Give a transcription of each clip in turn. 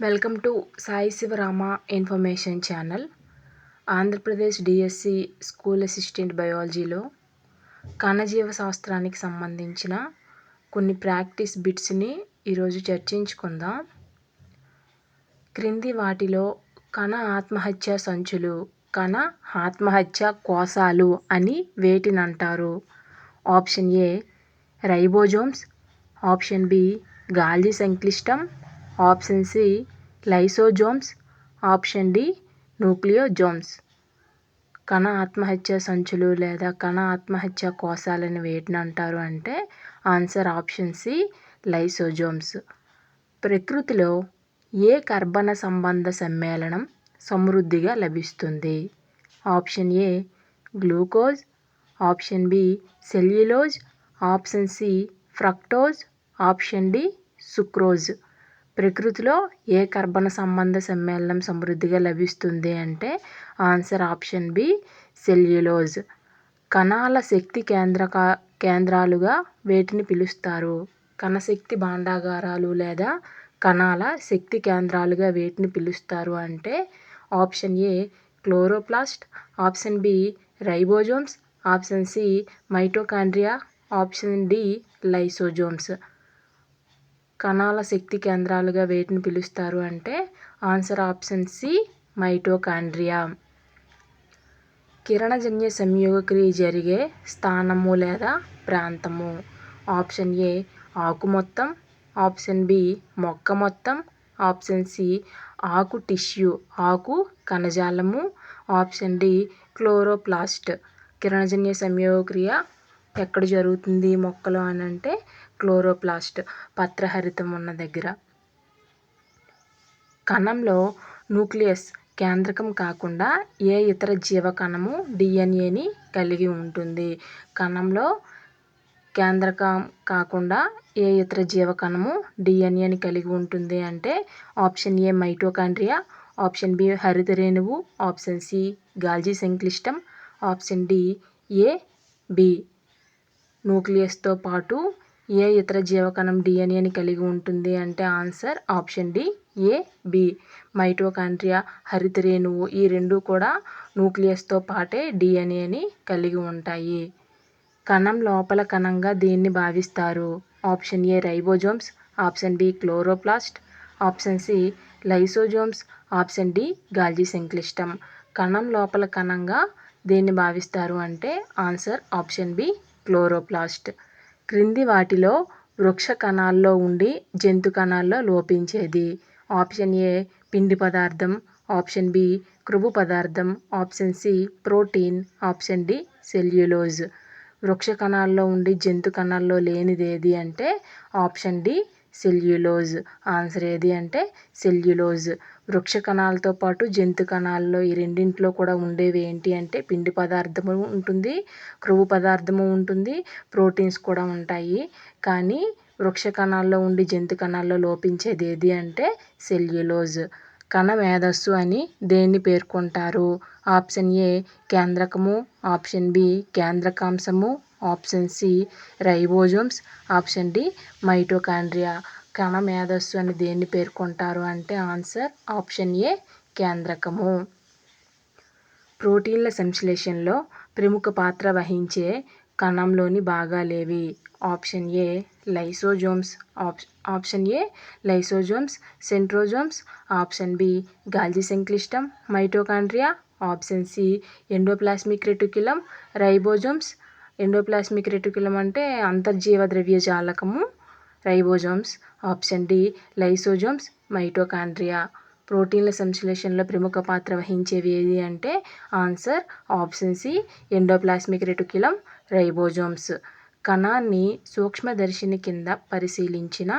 Welcome to Sai Sivarama information channel. Andhra Pradesh DSC school assistant బయాలజీలో కణజీవ శాస్త్రానికి సంబంధించిన కొన్ని ప్రాక్టీస్ బిట్స్ని ఈరోజు చర్చించుకుందాం. క్రింది వాటిలో కణ ఆత్మహత్య సంచులు కణ ఆత్మహత్య కోశాలు అని వేటినంటారు option A ribosomes. Option B Golgi సంక్లిష్టం. Option C lysosomes option D nucleosomes. కణ ఆత్మహత్య సంచులు లేదా కణ ఆత్మహత్య కోశాలని వేటిని అంటారు అంటే ఆన్సర్ ఆప్షన్ సి లైసోజోమ్స్. ప్రకృతిలో ఏ కర్బన సంబంధ సమ్మేళనం సమృద్ధిగా లభిస్తుంది? Option A glucose option B cellulose option C fructose option D sucrose. ప్రకృతిలో ఏ కర్బన సంబంధ సమ్మేళనం సమృద్ధిగా లభిస్తుంది అంటే ఆన్సర్ ఆప్షన్ బి సెల్యులోజ్. కణాల శక్తి కేంద్రక కేంద్రాలుగా వేటిని పిలుస్తారు? కణశక్తి భాండాగారాలు లేదా కణాల శక్తి కేంద్రాలుగా వేటిని పిలుస్తారు అంటే option A chloroplast option B ribosomes option C mitochondria option D lysosomes. కణాల శక్తి కేంద్రాలుగా వేటిని పిలుస్తారు అంటే ఆన్సర్ ఆప్షన్ సి మైటోకాండ్రియా. కిరణజన్య సంయోగక్రియ జరిగే స్థానము లేదా ప్రాంతము. ఆప్షన్ ఏ ఆకు మొత్తం. ఆప్షన్ బి మొక్క మొత్తం. ఆప్షన్ సి ఆకు టిష్యూ ఆకు కణజాలము. Option D chloroplast. కిరణజన్య సంయోగక్రియ ఎక్కడ జరుగుతుంది మొక్కలో అని అంటే క్లోరోప్లాస్ట్ పత్రహరితం ఉన్న దగ్గర. కణంలో న్యూక్లియస్ కేంద్రకం కాకుండా ఏ ఇతర జీవకణము డిఎన్ఏని కలిగి ఉంటుంది? కణంలో కేంద్రకం కాకుండా ఏ ఇతర జీవకణము డిఎన్ఏని కలిగి ఉంటుంది అంటే option A mitochondria option B హరిత రేణువు ఆప్షన్ సి గాల్జీ సంక్లిష్టం ఆప్షన్ డి ఏ బి. న్యూక్లియస్తో పాటు ఏ ఇతర జీవకణం డిఎన్ఏని కలిగి ఉంటుంది అంటే answer option D A B. Mitochondria హరితరేణువు ఈ రెండు కూడా న్యూక్లియస్తో పాటే డిఎన్ఏని కలిగి ఉంటాయి. కణం లోపల కణంగా దీన్ని భావిస్తారు. Option A ribosomes option B chloroplast option C lysosomes option D Golgi సంక్లిష్టం. కణం లోపల కణంగా దీన్ని భావిస్తారు అంటే ఆన్సర్ ఆప్షన్ బి క్లోరోప్లాస్ట్. క్రింది వాటిలో వృక్ష కణాల్లో ఉండి జంతు కణాల్లో లోపించేది. ఆప్షన్ ఏ పిండి పదార్థం. ఆప్షన్ బి క్రొవ్వు పదార్థం. Option C protein. Option D cellulose. వృక్ష కణాల్లో ఉండి జంతు కణాల్లో లేనిది ఏది అంటే ఆప్షన్ డి సెల్యులోజ్. ఆన్సర్ ఏది అంటే సెల్యులోజ్. వృక్ష కణాలతో పాటు జంతు కణాల్లో ఈ రెండింటిలో కూడా ఉండేవి ఏంటి అంటే పిండి పదార్థము ఉంటుంది క్రొవ్వు పదార్థము ఉంటుంది ప్రోటీన్స్ కూడా ఉంటాయి. కానీ వృక్ష కణాల్లో ఉండి జంతు కణాల్లో లోపించేది ఏది అంటే సెల్యులోజ్. కణ మేధస్సు అని దేన్ని పేర్కొంటారు? ఆప్షన్ ఏ కేంద్రకము option B కేంద్రకాంశము option C ribosomes option D mitochondria. కణ మేధస్సు అని దేన్ని పేర్కొంటారు అంటే ఆన్సర్ ఆప్షన్ ఏ కేంద్రకము. ప్రోటీన్ల సంశ్లేషణలో ప్రముఖ పాత్ర వహించే కణంలోని భాగాలేవి. Option A lysosomes option A lysosomes centrosomes option B Golgi సంక్లిష్టం mitochondria. Option C endoplasmic reticulum ribosomes endoplasmic reticulum అంటే అంతర్జీవ ద్రవ్యజాలకము ribosomes option D lysosomes mitochondria. ప్రోటీన్ల సంశ్లేషణలో ప్రముఖ పాత్ర వహించేవి ఏది అంటే answer option C endoplasmic reticulum ribosomes. కణాన్ని సూక్ష్మదర్శిని కింద పరిశీలించిన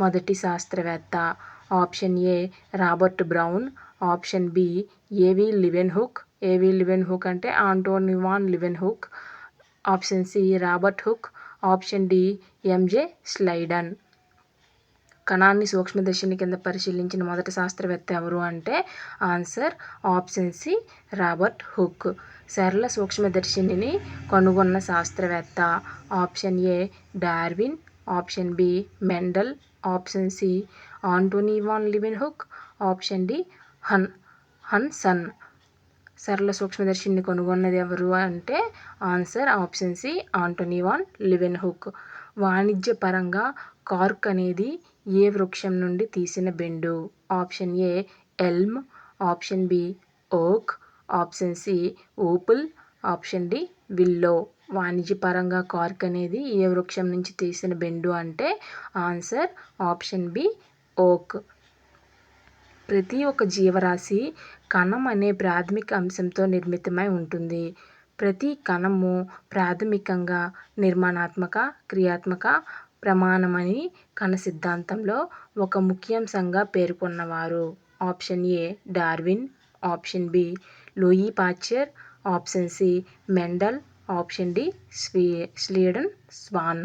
మొదటి శాస్త్రవేత్త. Option A Robert Brown. Option B A V Leeuwenhoek A V Leeuwenhoek అంటే Antonie van Leeuwenhoek option C Robert Hooke option D M J Schleiden. కణాన్ని సూక్ష్మదర్శిని కింద పరిశీలించిన మొదటి శాస్త్రవేత్త ఎవరు అంటే answer option C Robert Hooke. సరళ సూక్ష్మదర్శినిని కనుగొన్న శాస్త్రవేత్త option A Darwin option B Mendel option C Antonie van Leeuwenhoek option D Han Hanson. సరళ సూక్ష్మదర్శిని కనుగొన్నది ఎవరు అంటే answer option C Antonie van Leeuwenhoek వాణిజ్యపరంగా కార్క్ అనేది ఏ వృక్షం నుండి తీసిన బెండు? Option A elm option B oak option C poplar option D willow. వాణిజ్యపరంగా కార్క్ అనేది ఏ వృక్షం నుంచి తీసిన బెండు అంటే ఆన్సర్ ఆప్షన్ బి ఓక్. ప్రతి ఒక్క జీవరాశి కణం అనే ప్రాథమిక అంశంతో నిర్మితమై ఉంటుంది. ప్రతి కణము ప్రాథమికంగా నిర్మాణాత్మక క్రియాత్మక ప్రమాణమని కణ సిద్ధాంతంలో ఒక ముఖ్యాంశంగా పేర్కొన్నవారు. Option A Darwin. Option B Louis Pasteur option C Mendel. Option D స్వీ Schleiden Schwann.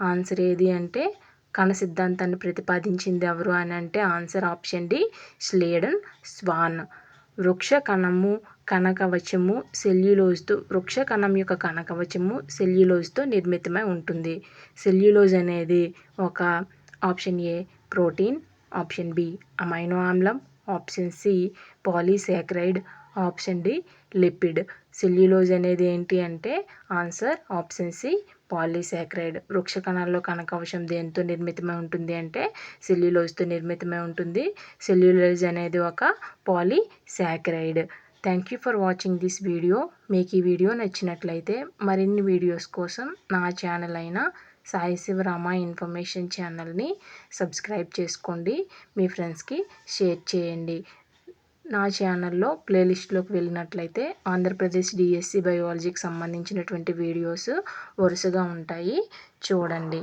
Answer ఏది అంటే కణ సిద్ధాంతాన్ని ప్రతిపాదించింది ఎవరు అని అంటే answer option D Schleiden Schwann. వృక్ష కణము కణకవచము సెల్యులోజ్తో వృక్ష కణం యొక్క కణకవచము సెల్యులోజ్తో నిర్మితమై ఉంటుంది. సెల్యులోజ్ అనేది ఒక option A protein option B amino ఆమ్లం option C polysaccharide option D lipid. Cellulose అనేది ఏంటి అంటే ఆన్సర్ ఆప్షన్ సి పాలీసాకరైడ్ వృక్ష కణాల్లో కణకవశం దేనితో నిర్మితమై ఉంటుంది అంటే సెల్యులోజ్తో నిర్మితమై ఉంటుంది. సెల్యులోజ్ అనేది ఒక polysaccharide. Thank you for watching this video మీకు ఈ వీడియో నచ్చినట్లయితే మరిన్ని వీడియోస్ కోసం నా ఛానల్ అయిన సాయి శివరామ ఇన్ఫర్మేషన్ ఛానల్ని సబ్స్క్రైబ్ చేసుకోండి. మీ ఫ్రెండ్స్కి షేర్ చేయండి. నా ఛానల్లో ప్లేలిస్ట్లోకి వెళ్ళినట్లయితే ఆంధ్రప్రదేశ్ డిఎస్సి బయాలజీకి సంబంధించినటువంటి వీడియోస్ వరుసగా ఉంటాయి. చూడండి.